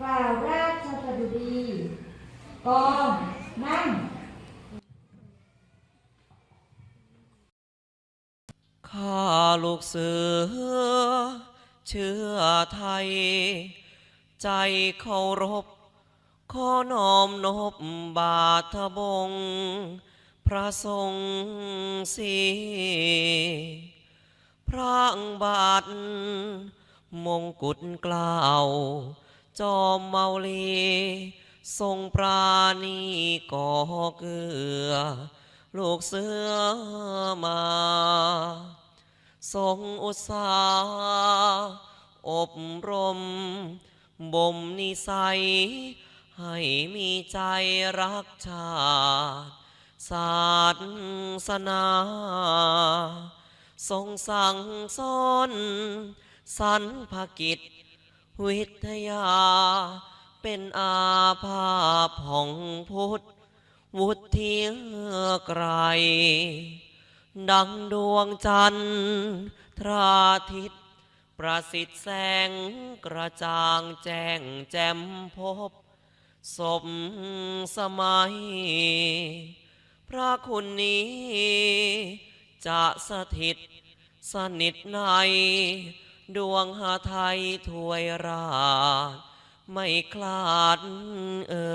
กล่าวราชสดุดีกองนั่ง ข้าลูกเสือ เชื้อไทย ใจเคารพ ขอน้อมนบบาทบง พระทรงสีพระบาทมงกุฎเกล้าว จอมเมาลีทรงปราณีก่อเกือ ลูกเสือมาทรงอุตสาหอบรม บ่มนิสัย ให้มีใจรักชาติศาสนา ทรงสั่งสอนสรรพกิจ วิทยา เป็นอาภาพของพุทธ วุฒิไกรดังดวงจันทร์ทราทิต ประสิทธิ์แสงกระจ่างแจ้งแจ่มพบ สมสมัย พระคุณนี้จะสถิตสนิทใน ดวงหาไทยถวยราชไม่คลาดเอ่